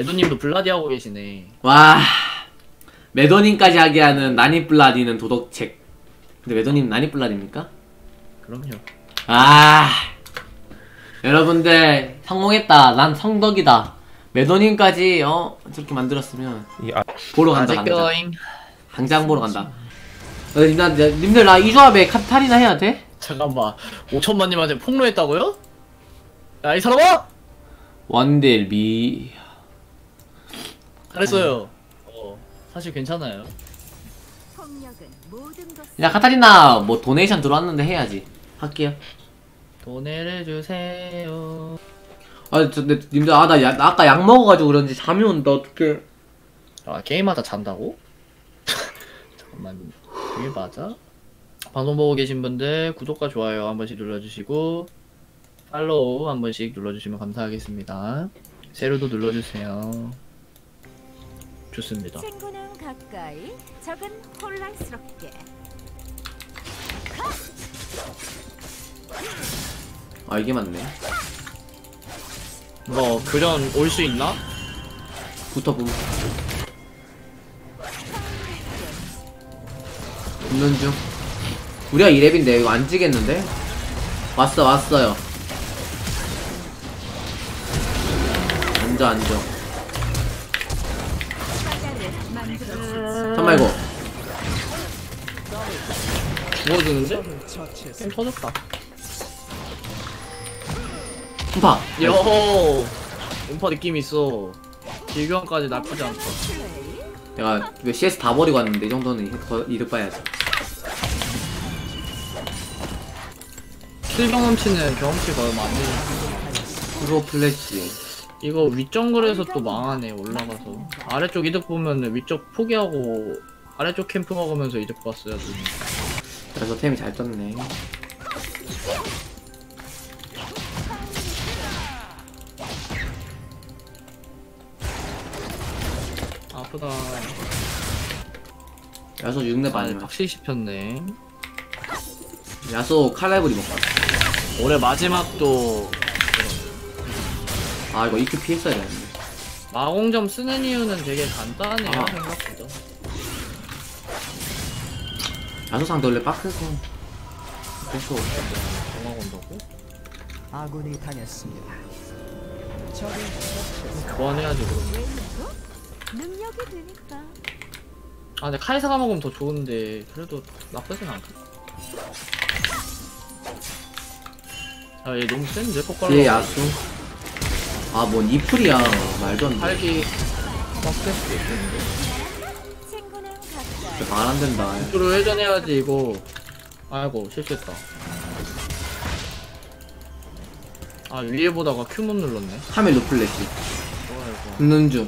매도님도 블라디 하고 계시네. 와 매도님까지 하게 하는 나니 블라디는 도덕책 근데 매도님 나니 블라디입니까? 그럼요. 아 여러분들 성공했다 난 성덕이다 매도님까지 어 저렇게 만들었으면 이 아, 보러 간다 당장. 당장 보러 간다 어, 나, 나, 님들 나 이 조합에 카타리나 해야 돼? 잠깐만. 5천만님한테 폭로했다고요? 야, 이 사람아! 원딜 미 잘했어요. 어, 사실 괜찮아요. 야 카타리나 뭐 도네이션 들어왔는데 해야지 할게요 돈을 주세요. 아 저, 근데 님들 아나 아까 약 먹어가지고 그런지 잠이 온다 어떡해 아, 게임하다 잔다고? 잠깐만, 이게 맞아? 방송 보고 계신 분들 구독과 좋아요 한 번씩 눌러주시고 팔로우 한 번씩 눌러주시면 감사하겠습니다. 세로도 눌러주세요. 좋습니다. 친구는 가까이 적은 혼란스럽게 아 이게 맞네 뭐 교전 올 수 있나? 붙어봄 붙는 중 우리가 2렙인데 이거 안 지겠는데? 왔어 왔어요 앉아 앉아 이거 죽어주는데? 게임 터졌다. 흠파 요 음파 느낌 있어. 질교환까지 나쁘지 않다. 내가 이거 CS 다 버리고 왔는데 이 정도는 더 이득 봐야지 킬 경험치는 경험치가 얼마 안 되니까. 프로 플래시 이거 위정글에서 또 망하네 올라가서 아래쪽 이득 보면 위쪽 포기하고 아래쪽 캠프 먹으면서 이득 봤어야 돼. 그래서 템이 잘 떴네 아프다. 야소 6렙 아, 아니면 확실히 씹혔네. 야소 칼라이브리 먹고 왔어 올해 마지막도 아 이거 EQ 피했어야 되는데 마공점 쓰는 이유는 되게 간단해요 아. 생각보다. 야소 상대 원래 빡세서 그래서 전화 건다고? 아군이 당했습니다. 교환해야지 그럼. 왼도 능력이 되니까 아 근데 카이사 가 먹으면 더 좋은데 그래도 나쁘진 않다. 아얘 너무 센데 폭발로. 뒤에 야수 아뭔 이플이야 말도 안돼 팔기 빡셀 수도 있겠는데. 친구는 가까이 말안 된다 이로 회전해야지 이거. 아이고 실수했다. 아 위에 보다가 Q 못 눌렀네. 카멜 루플래시 아이고. 붙는 중아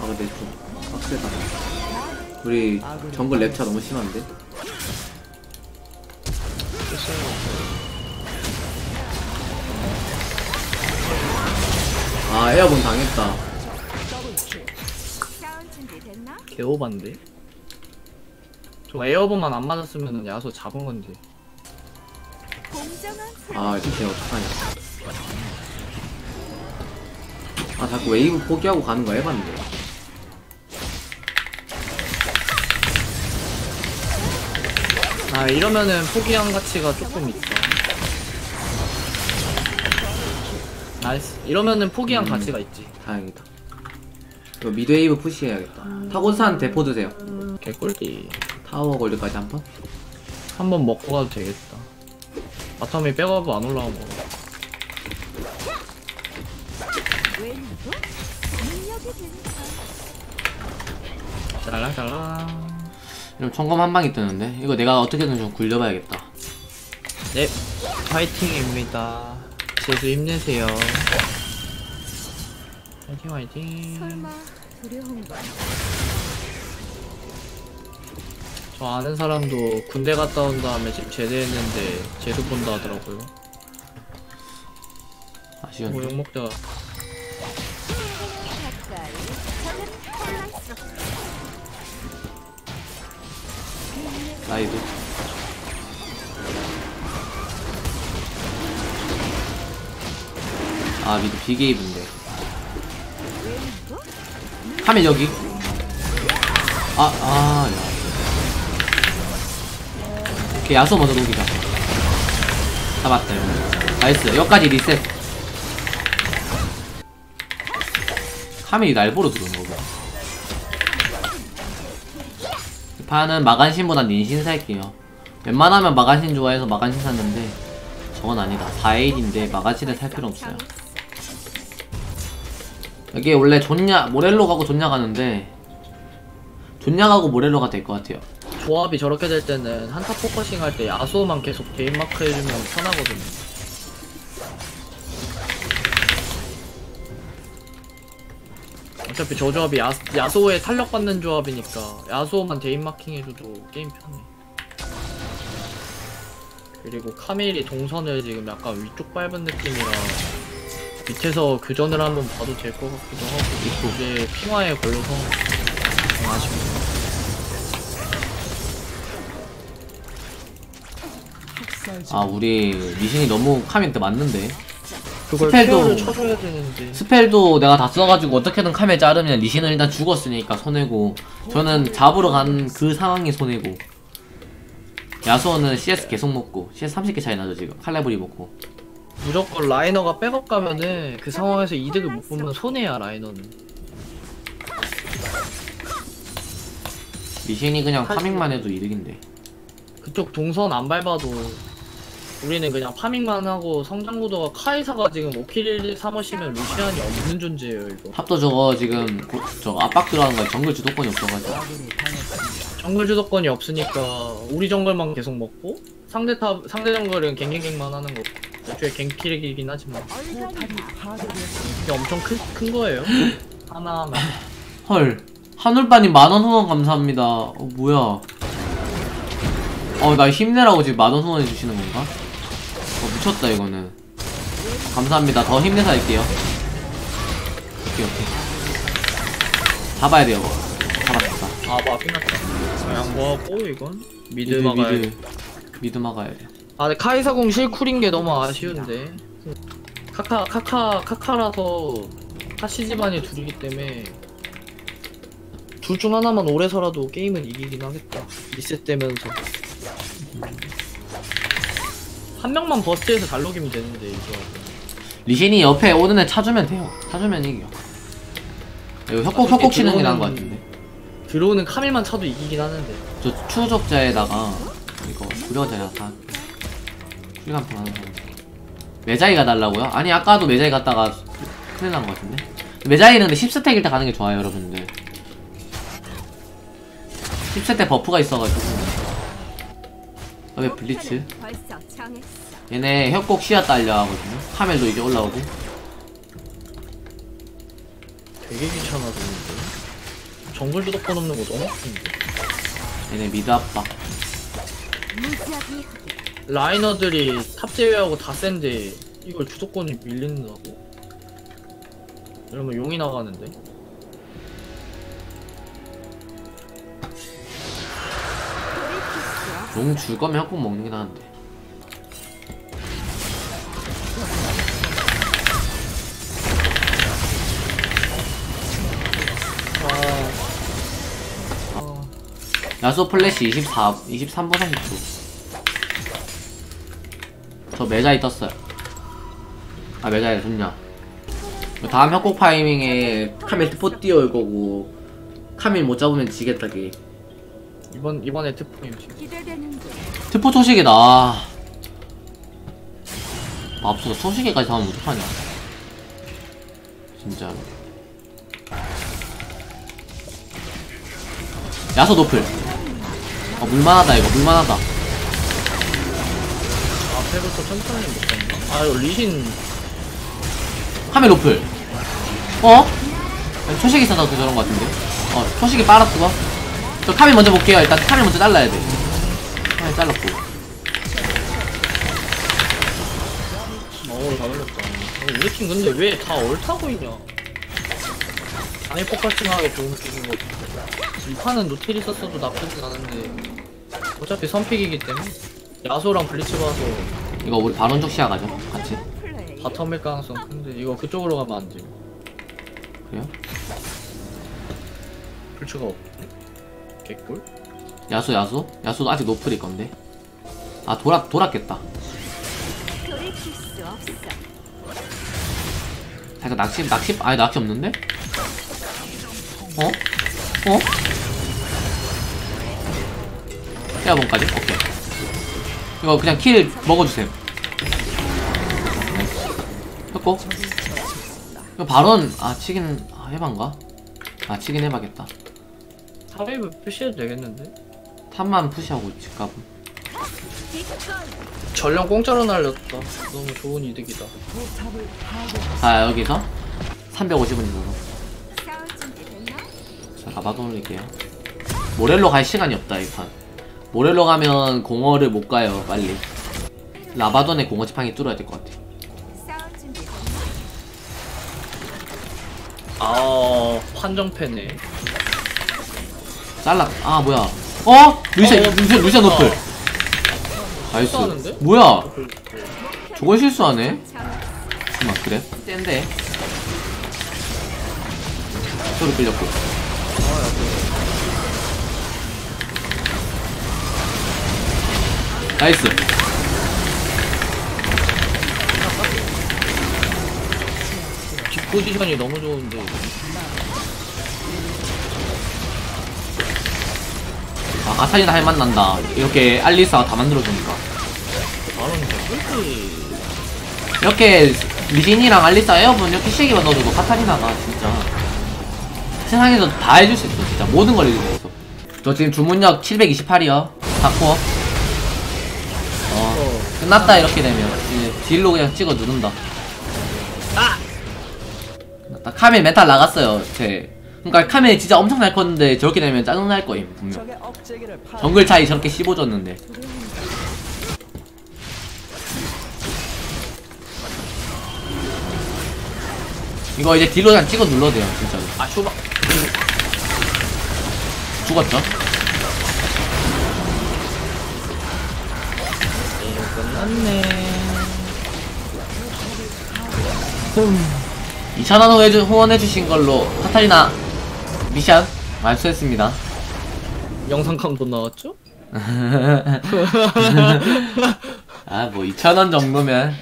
근데 좀 빡세다 우리 정글 랩차 너무 심한데 아 에어본 당했다? 개오반데. 저 에어본만 안 맞았으면 야소 잡은 건데. 공정한 플레이 아 이제 어떡하냐 아 자꾸 웨이브 포기하고 가는 거 해봤는데 아 이러면은 포기한 가치가 조금 있다. 나이스. 이러면은 포기한 음. 가치가 있지. 다행이다 이거 미드웨이브 푸시해야겠다 타고산 대포 드세요 개꿀띠. 타워 골드까지 한번 한 번 먹고 가도 되겠다. 바텀이 백업 안. 왼도 능력이 되니까 짤랑짤랑. 이럼 청검 한 방이 뜨는데 이거 내가 어떻게든 좀 굴려봐야겠다 네. 화이팅입니다. 제주 힘내세요. 화이팅 화이팅. 설마 두려운 건 저 아는 사람도 군대 갔다 온 다음에 집 제대했는데 제도 본다 하더라고요. 아쉬운데 뭐. 가까이 혼란스럽게 라이브 아 미드 비게이브인데. 카밀 여기. 아아 야. 오케이 야수 먼저 녹이자. 잡았다 요. 나이스. 여기까지 리셋. 카밀이 날 보러 들어오는 이 판은 마간신보단 닌신 살게요. 웬만하면 마간신 좋아해서 마간신 샀는데 저건 아니다. 4일인데 마간신을 살 필요 없어요 여기 원래 존냐 모렐로 가고 존냐 가는데 존냐 가고 모렐로가 될 것 같아요 조합이 저렇게 될 때는 한타 포커싱 할 때 야수만 계속 개인 마크 해주면 편하거든요. 어차피 저 조합이 야, 야소에 탄력 받는 조합이니까 야소만 대인 마킹 해줘도 게임 편해. 그리고 카밀이 동선을 지금 약간 위쪽 밟은 느낌이라 밑에서 교전을 한번 봐도 될 것 같기도 하고 이게 핑화에 걸려서 좀 아쉽네요. 아 우리 리신이 너무 카밀한테 맞는데. 그걸 스펠도- 쳐줘야 되는데. 스펠도 내가 다 써가지고 어떻게든 카밀 자르면 리신은 일단 죽었으니까 손해고. 저는 잡으러 간 그 상황이 손해고. 야수는 CS 계속 먹고 CS 30개 차이 나죠 지금. 칼레브리 먹고 무조건 라이너가 백업 가면은 그 상황에서 이득을 못 보면 손해야 라이너는. 리신이 그냥 사실- 파밍만 해도 이득인데. 그쪽 동선 안 밟아도 우리는 그냥 파밍만 하고 성장 구도가 카이사가 지금 5킬 3어시면 루시안이 없는 존재예요 이거. 탑도 저거 지금 고- 저 압박 들어가는 거야. 정글 주도권이 없어가지고. 정글 주도권이 없으니까 우리 정글만 계속 먹고 상대 탑 상대 정글은 갱갱갱만 하는 거 애초에 갱킬이긴 하지만. 이게 엄청 큰, 큰 거예요. 하나하나. 헐. 하늘바님 만원 후원 감사합니다. 어 뭐야. 어나 힘내라고 지금 만원 후원해 주시는 건가? 어 미쳤다 이거는. 감사합니다. 더 힘내서 할게요. 오케이 오케이. 잡아야 돼요 잡았다. 아뭐 끝났다 양보하고 이건? 미드 미드 막아야 돼. 미드 미드 막아야 돼 아, 근데 카이사공 실쿨인 게 너무 아쉬운데. 카카, 카카, 카카라서 카시 집안이 둘이기 때문에 둘 중 하나만 오래 서라도 게임은 이기긴 하겠다. 리셋되면서. 한 명만 버스트해서 잘 녹이면 되는데, 이거. 리신이 옆에 오는 애 차주면 돼요 차주면 이겨 이거 협곡 협곡 치는 게 나은 것 같은데 들어오는 카밀만 차도 이기긴 하는데. 저 추적자에다가 이거 구려자야 다 출간판 하는 사람 메자이가 달라고요? 아니 아까도 메자이 갔다가 큰일 난 것 같은데 메자이는 근데 10스택일 때 가는 게 좋아요 여러분들 10스택 버프가 있어가지고 아, 왜 블리츠? 얘네 협곡 시야 딸려 하거든요 카멜도 이제 올라오고 되게 귀찮아지는데. 정글 주도권 없는 거 너무 아픈데. 얘네 미드 압박 무지하게 라이너들이 탑 제외하고 다 센데 이걸 주도권이 밀린다고? 이러면 용이 나가는데? 돌이키시오. 용줄 거면 협곡 먹는 게 나은데 아... 아... 야수 플래시 24, 23분 30초. 저 메자이 떴어요. 아, 메자이 좋냐. 다음 협곡 파이밍에 카밀 트포 띄워올 거고, 카밀 못 잡으면 지겠다, 게 이번 이번에 지금 기대되는군. 트포 초식이다. 아, 맙소사 초식이까지 잡으면 어떡하냐. 진짜. 야수 노플. 어, 물만하다, 이거. 물만하다. 앞에부터 천천히 못했나? 아 이거 리신. 카멜 로플 어? 초식이 있어서 그 저런 거 같은데. 어 초식이 빨았어 저 카멜 먼저 볼게요. 일단 카멜 먼저 잘라야 돼. 카멜 잘랐고. 어우를 다 걸렸다. 어, 우리 팀 근데 왜 다 얼타고 있냐? 안에 포커싱하게 좋은 팀인 거이 판은 노틸이 썼어도 나쁘진 않은데. 어차피 선픽이기 때문에. 야소랑 블리츠 봐서 이거 우리 바론 쪽 시야 가죠 같이. 바텀일 가능성 큰데 이거 그쪽으로 가면 안 돼요 그래요? 풀추가 없네. 개꿀? 야수 야수? 야수도 아직 노플일 건데 아 돌아 돌았겠다. 잠깐 낚시 낚시 아니 낚시 없는데? 어? 어? 헤어본까지? 오케이 이거 그냥 킬 먹어주세요 했고 이거 발언 아 치긴 아, 해반가? 아 치긴 해봐겠다 사웨이브 표시해도 되겠는데? 탑만 푸시하고 집값은 기꺼이 전령 공짜로 날렸다. 너무 좋은 이득이다. 자 여기서 350원 있어서? 자 가봐 돌릴게요 모렐로 갈 시간이 없다 이판 모렐로 가면 공허를 못 가요 빨리 라바돈의 공허 지팡이 뚫어야 될 것 같아? 아, 판정패네. 잘라 아 뭐야 어? 루시아 어, 루시아 루시아 노플 나이스 실수하는데? 뭐야 저걸 실수하네 정했어. 잠깐만 그래? 센데 소리 끌렸고 나이스. 뒷 포지션이 너무 좋은데. 아 가타리나 할맛 난다. 이렇게 알리스가 다 만들어주니까. 이렇게 리신이랑 알리사 에어본 이렇게 시기만 넣어줘도 카타리나가 진짜 세상에서 다 해줄 수 있어. 진짜 모든 걸 해줄 수 있어. 저 지금 주문력 728이요. 다코어 어 어. 끝났다 이렇게 되면 이제 딜로 그냥 찍어 누른다 아! 끝났다 카멜 메탈 나갔어요 제 그니까 카멜 진짜 엄청 잘 컸는데 저렇게 되면 짜증날 거임 분명. 정글 차이 저렇게 씹어줬는데 이거 이제 딜로 그냥 찍어 눌러도 돼요 진짜로 아, 쇼바. 죽었죠? 끝났네. 2,000원 후해주, 후원해주신 걸로 카타리나 미션 완수했습니다 영상 감도 나왔죠? 아 뭐 2,000원 정도면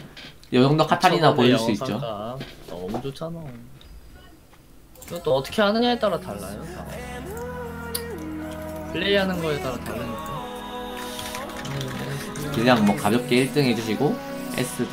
이 정도 카타리나 보여줄 수 있죠 너무 좋잖아. 이것도 어떻게 하느냐에 따라 달라요. 다. 플레이하는 거에 따라 다르니까. 그냥 뭐 가볍게 1등 해주시고 S등